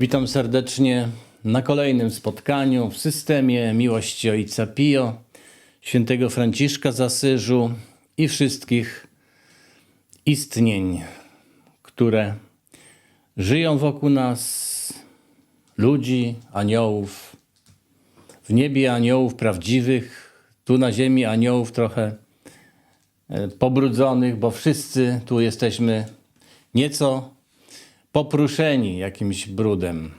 Witam serdecznie na kolejnym spotkaniu w systemie Miłości Ojca Pio, świętego Franciszka z Asyżu i wszystkich istnień, które żyją wokół nas, ludzi, aniołów, w niebie aniołów prawdziwych, tu na ziemi aniołów trochę e, pobrudzonych, bo wszyscy tu jesteśmy nieco popruszeni jakimś brudem.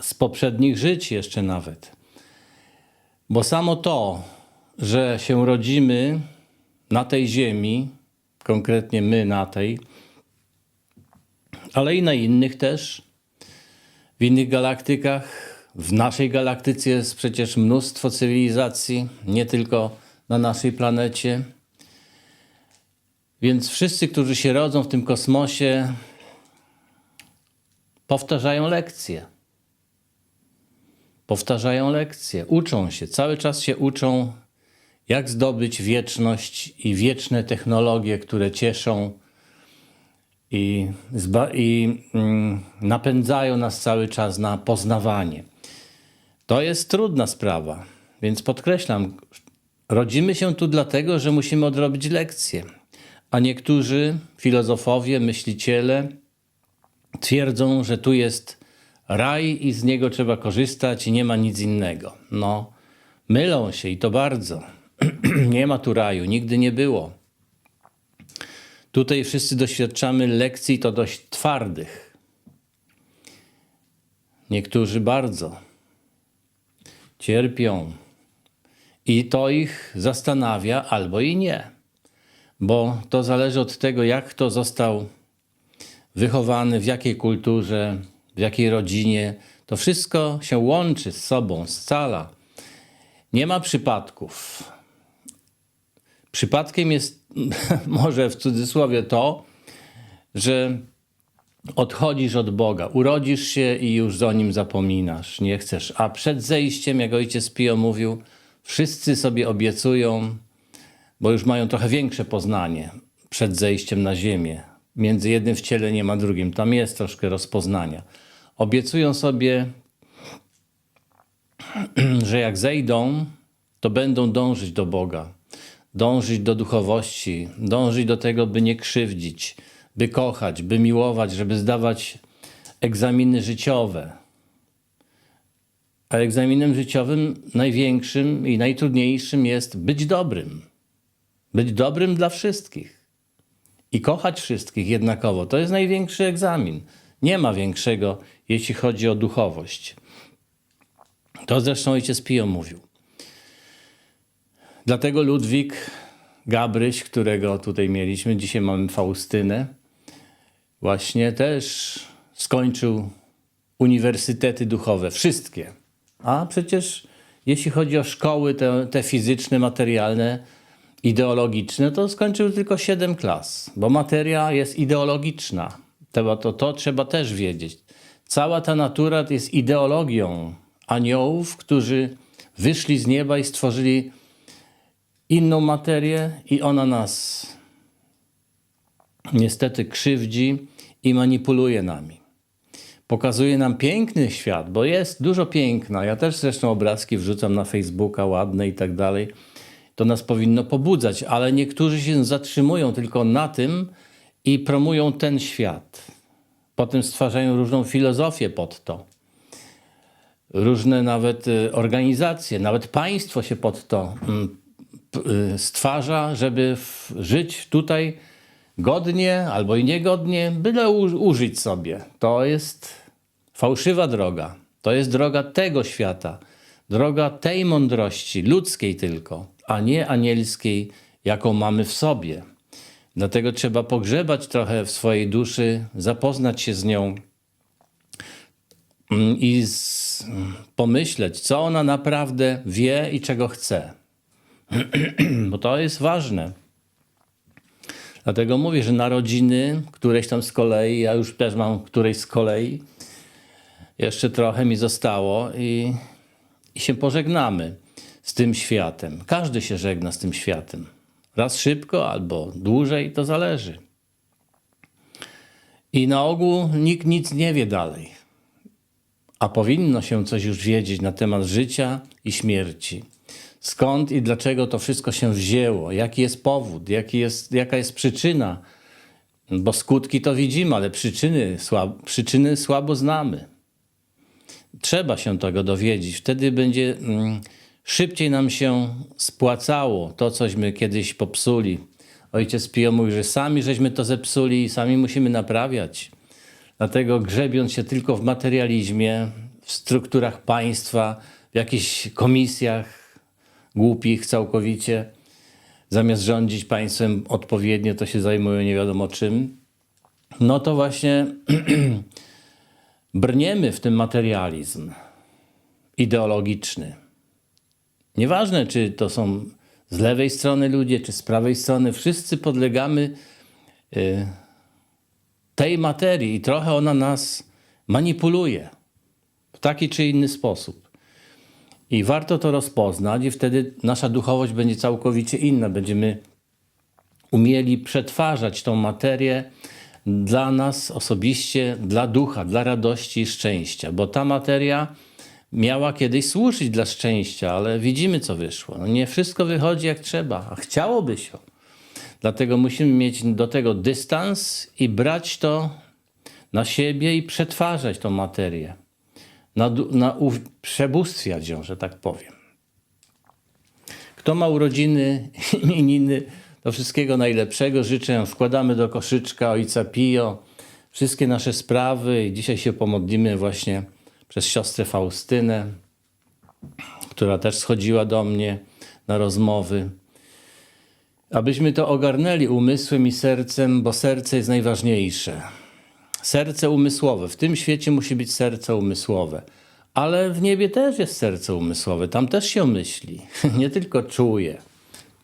Z poprzednich żyć jeszcze nawet. Bo samo to, że się rodzimy na tej ziemi, konkretnie my na tej, ale i na innych też, w innych galaktykach, w naszej galaktyce jest przecież mnóstwo cywilizacji, nie tylko na naszej planecie. Więc wszyscy, którzy się rodzą w tym kosmosie, powtarzają lekcje. Powtarzają lekcje, uczą się, cały czas się uczą, jak zdobyć wieczność i wieczne technologie, które cieszą i, i mm, napędzają nas cały czas na poznawanie. To jest trudna sprawa, więc podkreślam, rodzimy się tu dlatego, że musimy odrobić lekcje. A niektórzy filozofowie, myśliciele twierdzą, że tu jest raj i z niego trzeba korzystać i nie ma nic innego. No, mylą się i to bardzo. nie ma tu raju, nigdy nie było. Tutaj wszyscy doświadczamy lekcji to dość twardych. Niektórzy bardzo cierpią i to ich zastanawia albo i nie, bo to zależy od tego, jak kto został wychowany, w jakiej kulturze, w jakiej rodzinie. To wszystko się łączy z sobą, scala. Nie ma przypadków. Przypadkiem jest może w cudzysłowie to, że odchodzisz od Boga, urodzisz się i już o nim zapominasz, nie chcesz. A przed zejściem, jak ojciec Pio mówił, wszyscy sobie obiecują, bo już mają trochę większe poznanie przed zejściem na ziemię. Między jednym wcieleniem a drugim, tam jest troszkę rozpoznania. Obiecują sobie, że jak zejdą, to będą dążyć do Boga, dążyć do duchowości, dążyć do tego, by nie krzywdzić, by kochać, by miłować, żeby zdawać egzaminy życiowe. A egzaminem życiowym największym i najtrudniejszym jest być dobrym. Być dobrym dla wszystkich i kochać wszystkich jednakowo. To jest największy egzamin. Nie ma większego, jeśli chodzi o duchowość. To zresztą ojciec Pio mówił. Dlatego Ludwik Gabryś, którego tutaj mieliśmy, dzisiaj mamy Faustynę, właśnie też skończył uniwersytety duchowe, wszystkie. A przecież jeśli chodzi o szkoły te, te fizyczne, materialne, ideologiczne, to skończył tylko 7 klas, bo materia jest ideologiczna. To, to, to trzeba też wiedzieć. Cała ta natura jest ideologią aniołów, którzy wyszli z nieba i stworzyli inną materię, i ona nas niestety krzywdzi i manipuluje nami. Pokazuje nam piękny świat, bo jest dużo piękna. Ja też zresztą obrazki wrzucam na Facebooka, ładne i tak dalej. To nas powinno pobudzać, ale niektórzy się zatrzymują tylko na tym i promują ten świat. Potem stwarzają różną filozofię pod to. Różne nawet y, organizacje, nawet państwo się pod to mm, y, stwarza, żeby żyć tutaj godnie albo i niegodnie, byle użyć sobie. To jest fałszywa droga. To jest droga tego świata, droga tej mądrości, ludzkiej tylko, a nie anielskiej, jaką mamy w sobie. Dlatego trzeba pogrzebać trochę w swojej duszy, zapoznać się z nią mm, i z, mm, pomyśleć, co ona naprawdę wie i czego chce. Bo to jest ważne. Dlatego mówię, że narodziny, któreś tam z kolei, ja już też mam którejś z kolei, jeszcze trochę mi zostało i, i się pożegnamy z tym światem. Każdy się żegna z tym światem. Raz szybko albo dłużej, to zależy. I na ogół nikt nic nie wie dalej. a powinno się coś już wiedzieć na temat życia i śmierci. Skąd i dlaczego to wszystko się wzięło? Jaki jest powód? Jaki jest, jaka jest przyczyna? Bo skutki to widzimy, ale przyczyny, słab, przyczyny słabo znamy. Trzeba się tego dowiedzieć. Wtedy będzie mm, szybciej nam się spłacało to, cośmy kiedyś popsuli. Ojciec Pio mówi, że sami żeśmy to zepsuli i sami musimy naprawiać. Dlatego grzebiąc się tylko w materializmie, w strukturach państwa, w jakichś komisjach głupich całkowicie, zamiast rządzić państwem odpowiednio, to się zajmują nie wiadomo czym, no to właśnie brniemy w ten materializm ideologiczny. Nieważne, czy to są z lewej strony ludzie, czy z prawej strony, wszyscy podlegamy y, tej materii i trochę ona nas manipuluje w taki czy inny sposób. I warto to rozpoznać, i wtedy nasza duchowość będzie całkowicie inna. Będziemy umieli przetwarzać tą materię dla nas osobiście, dla ducha, dla radości i szczęścia, bo ta materia miała kiedyś służyć dla szczęścia, ale widzimy, co wyszło. No nie wszystko wychodzi jak trzeba, a chciałoby się. Dlatego musimy mieć do tego dystans i brać to na siebie i przetwarzać tą materię. Na, na przebóstwiać ją, że tak powiem. Kto ma urodziny, imieniny, to wszystkiego najlepszego życzę. Wkładamy do koszyczka Ojca Pio wszystkie nasze sprawy i dzisiaj się pomodlimy właśnie przez siostrę Faustynę, która też schodziła do mnie na rozmowy. Abyśmy to ogarnęli umysłem i sercem, bo serce jest najważniejsze. Serce umysłowe. W tym świecie musi być serce umysłowe. Ale w niebie też jest serce umysłowe. Tam też się myśli. Nie tylko czuje.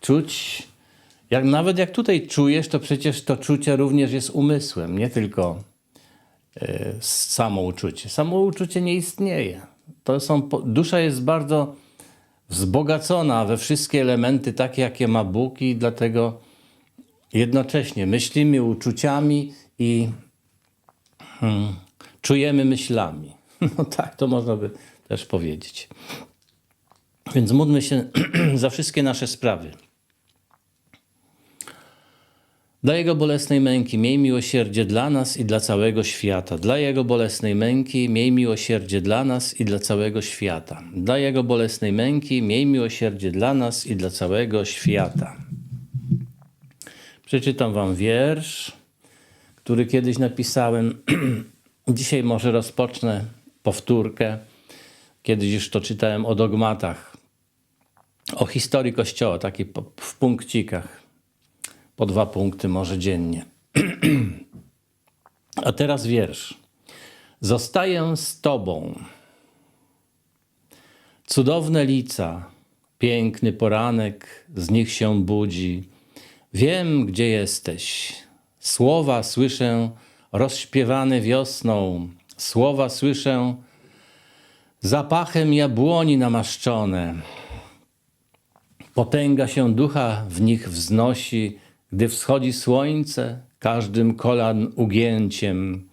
Czuć, jak, nawet jak tutaj czujesz, to przecież to czucie również jest umysłem, nie tylko samouczucie. Samouczucie nie istnieje. To są, dusza jest bardzo wzbogacona we wszystkie elementy, takie jakie ma Bóg, i dlatego jednocześnie myślimy uczuciami i hmm, czujemy myślami. No tak, to można by też powiedzieć. Więc módlmy się za wszystkie nasze sprawy. Dla Jego bolesnej męki miej miłosierdzie dla nas i dla całego świata. Dla Jego bolesnej męki miej miłosierdzie dla nas i dla całego świata. Dla Jego bolesnej męki miej miłosierdzie dla nas i dla całego świata. Przeczytam Wam wiersz, który kiedyś napisałem. Dzisiaj może rozpocznę powtórkę. Kiedyś już to czytałem o dogmatach, o historii Kościoła, taki w punkcikach po dwa punkty może dziennie. A teraz wiersz. Zostaję z Tobą. Cudowne lica, piękny poranek, z nich się budzi. Wiem, gdzie jesteś. Słowa słyszę rozśpiewane wiosną. Słowa słyszę zapachem jabłoni namaszczone. Potęga się ducha w nich wznosi gdy wschodzi słońce, każdym kolan ugięciem,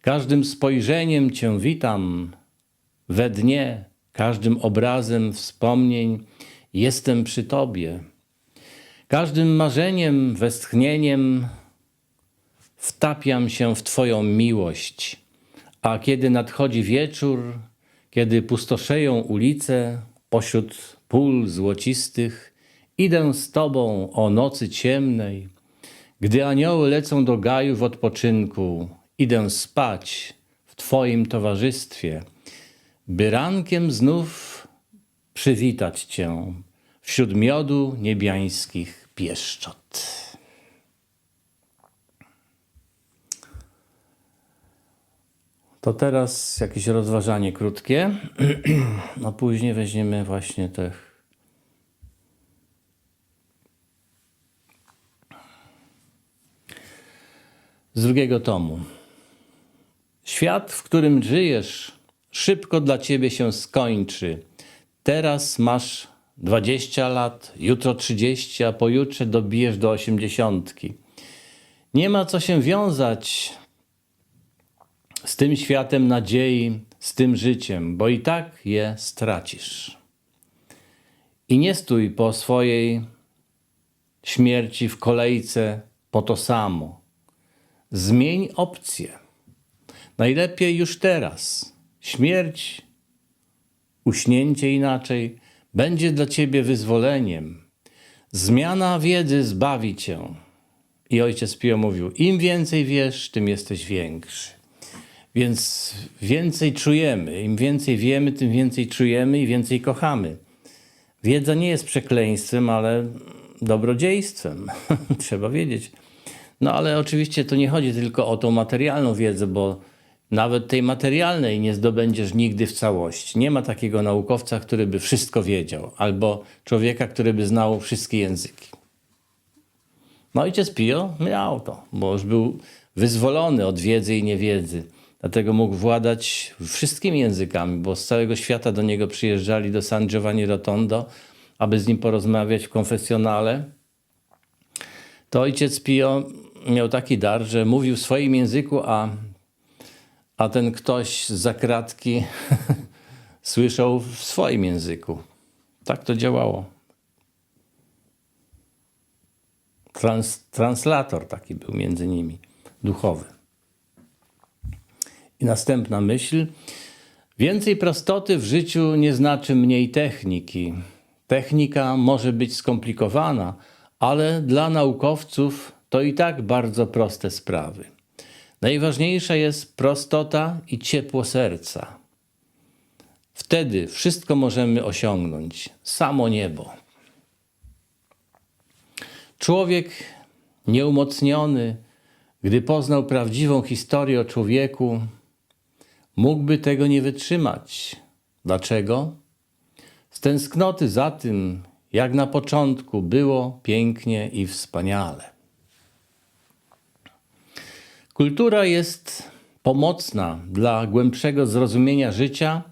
każdym spojrzeniem Cię witam, we dnie, każdym obrazem wspomnień jestem przy Tobie. Każdym marzeniem, westchnieniem wtapiam się w Twoją miłość, a kiedy nadchodzi wieczór, kiedy pustoszeją ulice pośród pól złocistych, Idę z Tobą o nocy ciemnej, gdy anioły lecą do gaju w odpoczynku, idę spać w Twoim towarzystwie, by rankiem znów przywitać Cię wśród miodu niebiańskich pieszczot. To teraz jakieś rozważanie krótkie, a później weźmiemy właśnie te z drugiego tomu. Świat, w którym żyjesz, szybko dla ciebie się skończy. Teraz masz 20 lat, jutro 30, a pojutrze dobijesz do 80. Nie ma co się wiązać z tym światem nadziei, z tym życiem, bo i tak je stracisz. I nie stój po swojej śmierci w kolejce po to samo. Zmień opcję. Najlepiej już teraz. Śmierć, uśnięcie inaczej, będzie dla ciebie wyzwoleniem. Zmiana wiedzy zbawi cię. I ojciec Pio mówił: Im więcej wiesz, tym jesteś większy. Więc więcej czujemy. Im więcej wiemy, tym więcej czujemy i więcej kochamy. Wiedza nie jest przekleństwem, ale dobrodziejstwem. Trzeba wiedzieć. No ale oczywiście to nie chodzi tylko o tą materialną wiedzę, bo nawet tej materialnej nie zdobędziesz nigdy w całości. Nie ma takiego naukowca, który by wszystko wiedział, albo człowieka, który by znał wszystkie języki. No ojciec Pio miał to, bo już był wyzwolony od wiedzy i niewiedzy. Dlatego mógł władać wszystkimi językami, bo z całego świata do niego przyjeżdżali do San Giovanni Rotondo, aby z nim porozmawiać w konfesjonale. To ojciec Pio miał taki dar, że mówił w swoim języku, a, a ten ktoś z zakratki słyszał w swoim języku. Tak to działało. Trans, translator taki był między nimi, duchowy. I następna myśl. Więcej prostoty w życiu nie znaczy mniej techniki. Technika może być skomplikowana, ale dla naukowców to i tak bardzo proste sprawy. Najważniejsza jest prostota i ciepło serca. Wtedy wszystko możemy osiągnąć, samo niebo. Człowiek nieumocniony, gdy poznał prawdziwą historię o człowieku, mógłby tego nie wytrzymać. Dlaczego? Z tęsknoty za tym, jak na początku było pięknie i wspaniale. Kultura jest pomocna dla głębszego zrozumienia życia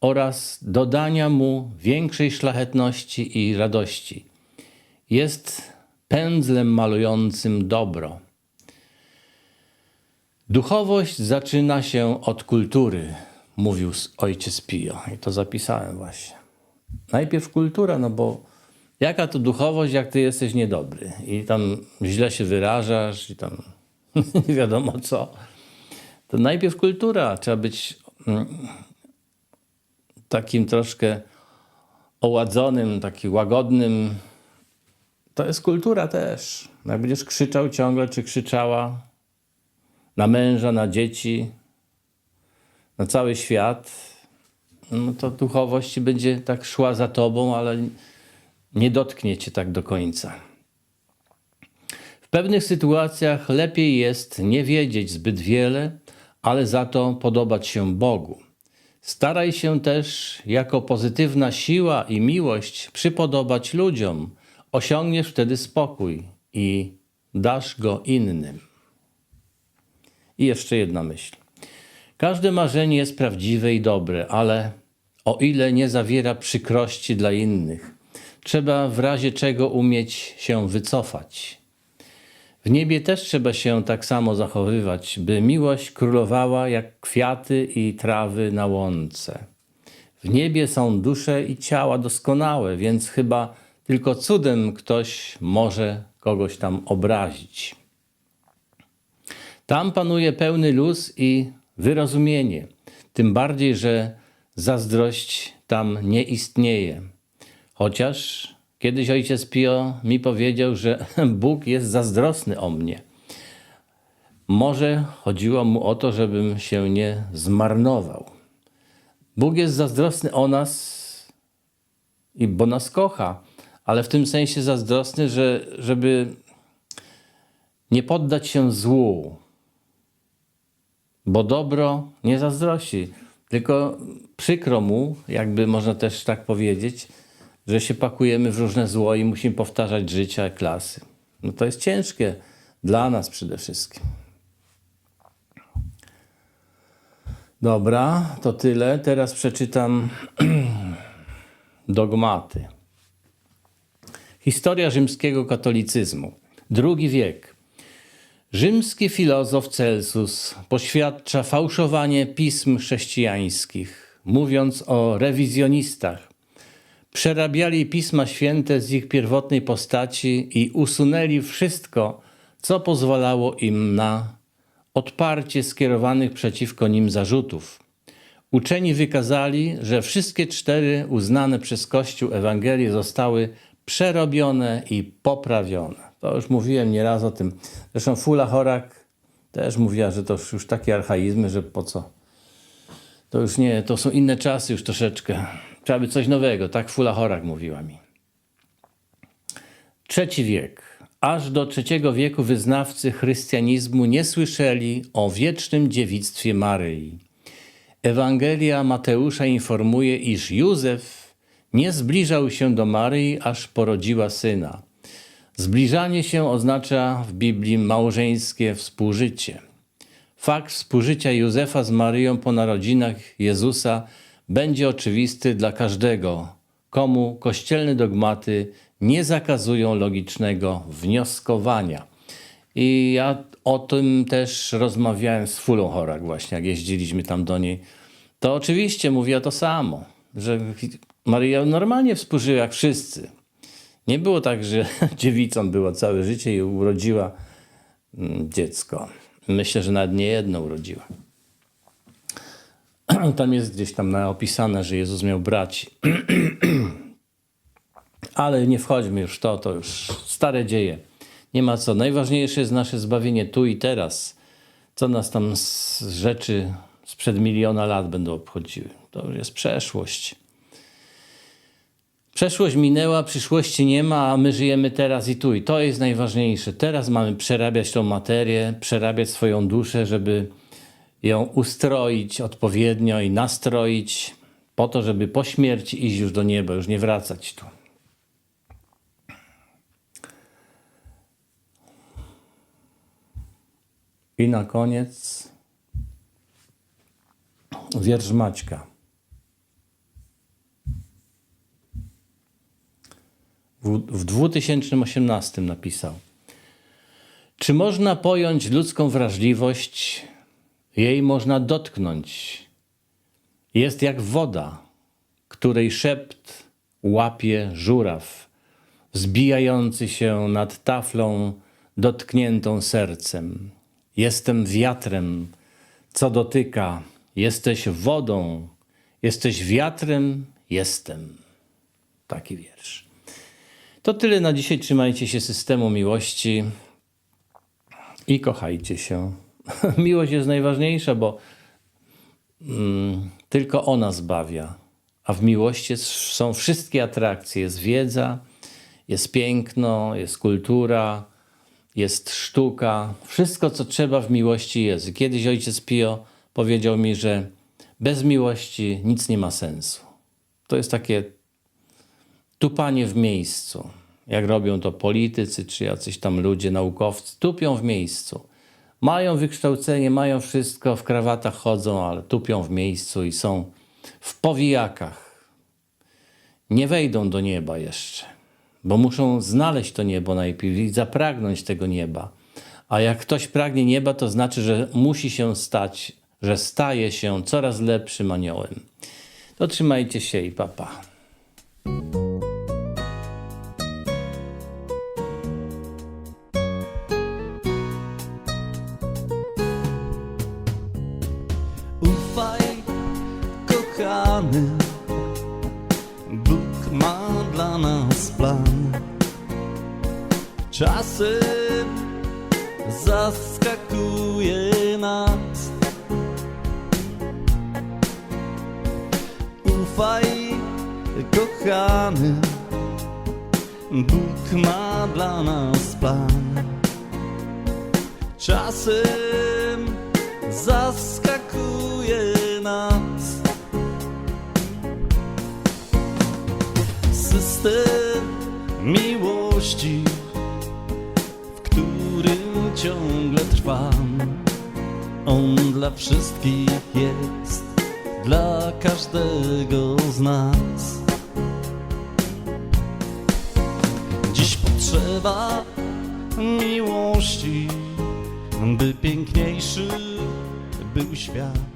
oraz dodania mu większej szlachetności i radości. Jest pędzlem malującym dobro. Duchowość zaczyna się od kultury, mówił ojciec Pio. I to zapisałem właśnie. Najpierw kultura, no bo jaka to duchowość, jak ty jesteś niedobry i tam źle się wyrażasz i tam nie wiadomo co. To najpierw kultura. Trzeba być mm, takim troszkę oładzonym, takim łagodnym. To jest kultura też. Jak będziesz krzyczał ciągle, czy krzyczała na męża, na dzieci, na cały świat, no to duchowość będzie tak szła za tobą, ale nie dotknie cię tak do końca. Pewnych sytuacjach lepiej jest nie wiedzieć zbyt wiele, ale za to podobać się Bogu. Staraj się też jako pozytywna siła i miłość przypodobać ludziom. Osiągniesz wtedy spokój i dasz go innym. I jeszcze jedna myśl. Każde marzenie jest prawdziwe i dobre, ale o ile nie zawiera przykrości dla innych, trzeba w razie czego umieć się wycofać. W niebie też trzeba się tak samo zachowywać, by miłość królowała jak kwiaty i trawy na łące. W niebie są dusze i ciała doskonałe, więc chyba tylko cudem ktoś może kogoś tam obrazić. Tam panuje pełny luz i wyrozumienie, tym bardziej, że zazdrość tam nie istnieje. Chociaż kiedyś ojciec Pio mi powiedział, że Bóg jest zazdrosny o mnie. Może chodziło mu o to, żebym się nie zmarnował. Bóg jest zazdrosny o nas, i bo nas kocha, ale w tym sensie zazdrosny, że żeby nie poddać się złu, bo dobro nie zazdrości, tylko przykro mu, jakby można też tak powiedzieć, że się pakujemy w różne zło i musimy powtarzać życia klasy. No to jest ciężkie dla nas przede wszystkim. Dobra, to tyle. Teraz przeczytam dogmaty. Historia rzymskiego katolicyzmu. Drugi wiek. Rzymski filozof Celsus poświadcza fałszowanie pism chrześcijańskich, mówiąc o rewizjonistach. Przerabiali pisma święte z ich pierwotnej postaci i usunęli wszystko, co pozwalało im na odparcie skierowanych przeciwko nim zarzutów. Uczeni wykazali, że wszystkie cztery uznane przez Kościół Ewangelie zostały przerobione i poprawione. To już mówiłem nieraz o tym. Zresztą Fula Chorak też mówiła, że to już takie archaizmy, że po co. To już nie, to są inne czasy już troszeczkę. Trzeba by coś nowego, tak Fula Chorak mówiła mi. Trzeci wiek. Aż do trzeciego wieku wyznawcy chrystianizmu nie słyszeli o wiecznym dziewictwie Maryi. Ewangelia Mateusza informuje, iż Józef nie zbliżał się do Maryi, aż porodziła syna. Zbliżanie się oznacza w Biblii małżeńskie współżycie. Fakt współżycia Józefa z Maryją po narodzinach Jezusa będzie oczywisty dla każdego, komu kościelne dogmaty nie zakazują logicznego wnioskowania. I ja o tym też rozmawiałem z Fulą Chorak właśnie, jak jeździliśmy tam do niej. To oczywiście mówiła to samo, że Maryja normalnie współżyła jak wszyscy. Nie było tak, że dziewicą była całe życie i urodziła mm, dziecko. Myślę, że nawet nie jedno urodziła. Tam jest gdzieś tam opisane, że Jezus miał braci. Ale nie wchodźmy już w to, to już stare dzieje. Nie ma co. Najważniejsze jest nasze zbawienie tu i teraz. Co nas tam z rzeczy sprzed miliona lat będą obchodziły. To już jest przeszłość. Przeszłość minęła, przyszłości nie ma, a my żyjemy teraz i tu. I to jest najważniejsze. Teraz mamy przerabiać tą materię, przerabiać swoją duszę, żeby ją ustroić odpowiednio i nastroić po to, żeby po śmierci iść już do nieba, już nie wracać tu. I na koniec wiersz Maćka. W, w 2018 napisał. Czy można pojąć ludzką wrażliwość? Jej można dotknąć. Jest jak woda, której szept łapie żuraw, zbijający się nad taflą dotkniętą sercem. Jestem wiatrem, co dotyka. Jesteś wodą, jesteś wiatrem, jestem. Taki wiersz. To tyle na dzisiaj. Trzymajcie się systemu miłości i kochajcie się. Miłość jest najważniejsza, bo mm, tylko ona zbawia. A w miłości jest, są wszystkie atrakcje. Jest wiedza, jest piękno, jest kultura, jest sztuka. Wszystko, co trzeba w miłości jest. Kiedyś ojciec Pio powiedział mi, że bez miłości nic nie ma sensu. To jest takie tupanie w miejscu. Jak robią to politycy czy jacyś tam ludzie, naukowcy, tupią w miejscu. Mają wykształcenie, mają wszystko, w krawatach chodzą, ale tupią w miejscu i są w powijakach. Nie wejdą do nieba jeszcze, bo muszą znaleźć to niebo najpierw i zapragnąć tego nieba. A jak ktoś pragnie nieba, to znaczy, że musi się stać, że staje się coraz lepszym aniołem. To trzymajcie się i papa. Ufaj, dla nas plan. Czasem zaskakuje nas system miłości, w którym ciągle trwam. On dla wszystkich jest, dla każdego z nas. Miłości by piękniejszy był świat.